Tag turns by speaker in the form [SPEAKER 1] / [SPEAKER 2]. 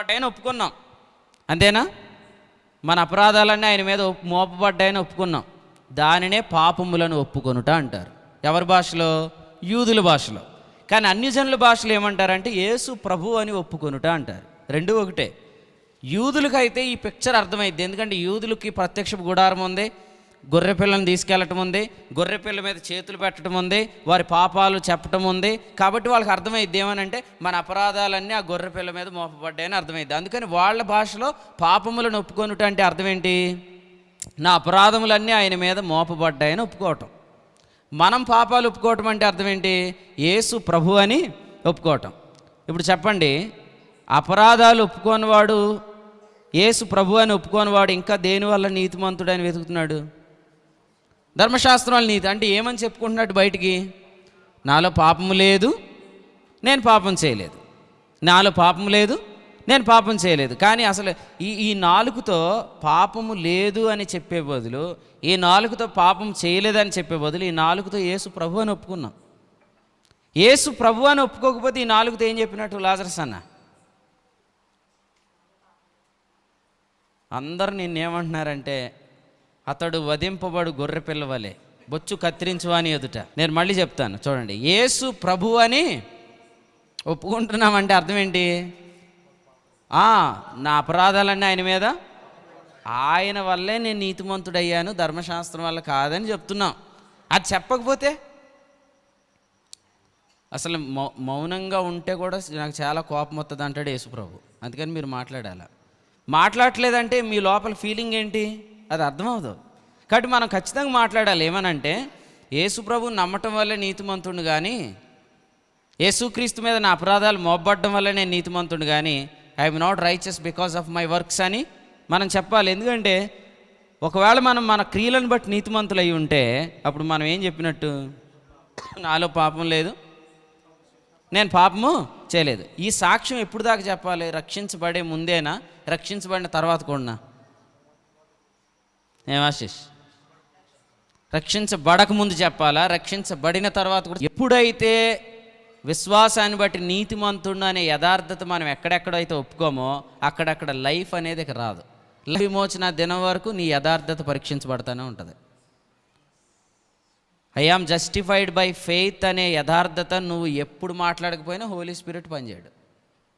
[SPEAKER 1] ఆయన ఒప్పుకున్నాం. అంతేనా? మన అపరాధాలన్నీ ఆయన మీద ఒప్పు- మోపబడ్డాయని ఒప్పుకున్నాం. దానినే పాపములను ఒప్పుకొనుట అంటారు. ఎవరి భాషలో? యూదుల భాషలో. కానీ అన్యజనుల భాషలు ఏమంటారంటే యేసు ప్రభు అని ఒప్పుకొనుట అంటారు. రెండు ఒకటే. యూదులకైతే ఈ పిక్చర్ అర్థమైద్ది. ఎందుకంటే యూదులకి ప్రత్యక్ష గుడారం ఉంది. గొర్రె పిల్లని తీసుకెళ్ళటం ఉంది గొర్రె పిల్ల మీద చేతులు పెట్టడం ఉంది వారి పాపాలు చెప్పటం ఉంది. కాబట్టి వాళ్ళకి అర్థమైద్ది ఏమనంటే మన అపరాధాలన్నీ ఆ గొర్రె పిల్ల మీద మోపబడ్డాయని అర్థమైద్ది. అందుకని వాళ్ళ భాషలో పాపములను ఒప్పుకొనుట అంటే అర్థం ఏంటి నా అపరాధములన్నీ ఆయన మీద మోపబడ్డాయని ఒప్పుకోవటం. మనం పాపాలు ఒప్పుకోవటం అంటే అర్థం ఏంటి యేసు ప్రభు అని ఒప్పుకోవటం. ఇప్పుడు చెప్పండి అపరాధాలు ఒప్పుకోనివాడు యేసు ప్రభు అని ఒప్పుకోనివాడు ఇంకా దేనివల్ల నీతిమంతుడని వెతుకుతున్నాడు? ధర్మశాస్త్రాలు నీతి. అంటే ఏమని చెప్పుకుంటున్నట్టు బయటికి? నాలో పాపము లేదు నేను పాపం చేయలేదు. నాలో పాపం లేదు నేను పాపం చేయలేదు. కానీ అసలు ఈ ఈ నాలుగుతో పాపము లేదు అని చెప్పే బదులు ఈ నాలుగుతో పాపం చేయలేదని చెప్పే బదులు ఈ నాలుగుతో యేసు ప్రభు అని ఒప్పుకున్నాం. యేసు ప్రభు అని ఒప్పుకోకపోతే ఈ నాలుగుతో ఏం చెప్పినట్టు లాజరస్ అన్న? అందరు నిన్నేమంటున్నారంటే అతడు వధింపబడు గొర్రె పిల్లవలే బొచ్చు కత్తిరించువాని ఎదుట. నేను మళ్ళీ చెప్తాను చూడండి. యేసు ప్రభు అని ఒప్పుకుంటున్నామంటే అర్థం ఏంటి నా అపరాధాలన్నీ ఆయన మీద? ఆయన వల్లే నేను నీతిమంతుడయ్యాను ధర్మశాస్త్రం వల్ల కాదని చెప్తున్నాం. అది చెప్పకపోతే? అసలు మౌ మౌనంగా ఉంటే కూడా నాకు చాలా కోపం వస్తుంది అంటాడు యేసుప్రభు అందుకని మీరు మాట్లాడాలి? మాట్లాడలేదంటే మీ లోపల ఫీలింగ్ ఏంటి? అది అర్థమవుతుంది కాబట్టి మనం ఖచ్చితంగా మాట్లాడాలి ఏమనంటే యేసుప్రభు నమ్మటం వల్లే నీతిమంతుడు కానీ యేసుక్రీస్తు మీద నా అపరాధాలు మోపబడడం వల్ల నేను నీతిమంతుడు కానీ I am not righteous because of my works అని మనం చెప్పాలి. ఎందుకంటే ఒకవేళ మనం మన క్రియలను బట్టి నీతిమంతులు అయి ఉంటే అప్పుడు మనం ఏం చెప్పినట్టు? నాలో పాపం లేదు. నేను పాపము చేయలేదు. ఈ సాక్ష్యం ఎప్పుడు దాకా చెప్పాలి? రక్షించబడే ముందేనా? రక్షించబడిన తర్వాత కూడా ఏమాశిష్ రక్షించబడక ముందు చెప్పాలా? రక్షించబడిన తర్వాత కూడా ఎప్పుడైతే విశ్వాసాన్ని బట్టి నీతిమంతుడు అనే యథార్థత మనం ఎక్కడెక్కడైతే ఒప్పుకోమో అక్కడక్కడ లైఫ్ అనేది రాదు. లైఫ్ విమోచన దినం వరకు నీ యథార్థత పరీక్షించబడతానే ఉంటుంది. I am justified by faith అనే యథార్థత నువ్వు ఎప్పుడు మాట్లాడకపోయినా హోలీ స్పిరిట్ పనిచేయడు.